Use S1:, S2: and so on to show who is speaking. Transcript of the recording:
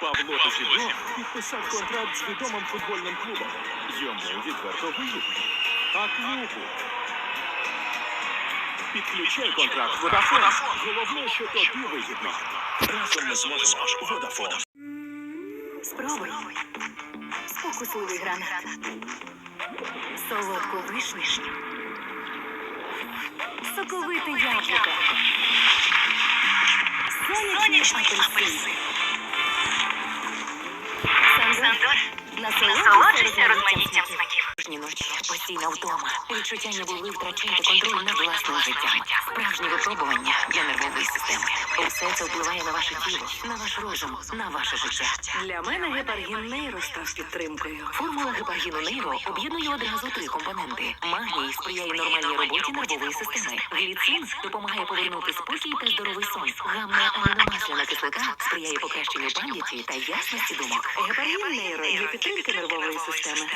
S1: Павло Тосідро підписав контракт з відомим футбольним клубом. Йому відверто вигідно. А клубу. Підключай контракт Водафон. Головне, що тобі вигідно. Разом ми зможемо. Водафон.
S2: Спробуй. Спокусливий гранат. Солодку вишню. Соковите яблуко. Сонячний апельсин. Сандор. Насолоджуйся розмаїттям смаків.
S3: Кожні ночі постійна втома. Відчуття ніби ви втрачаєте контроль над власним життям. Справжні випробування для нервової системи. Усе це впливає на ваше тіло, на ваш розум, на ваше життя.
S2: Для мене гепаргін нейро став підтримкою.
S3: Формула гепаргіну нейро об'єднує одразу три компоненти. Магній сприяє нормальній роботі нервової системи. Гліцин допомагає повернути спокій та здоровий сон. Гамма аміномасляна кислота сприяє покращенню пам'яті та ясності думок.
S2: Гепаргін нейро для підтримки нервової системи.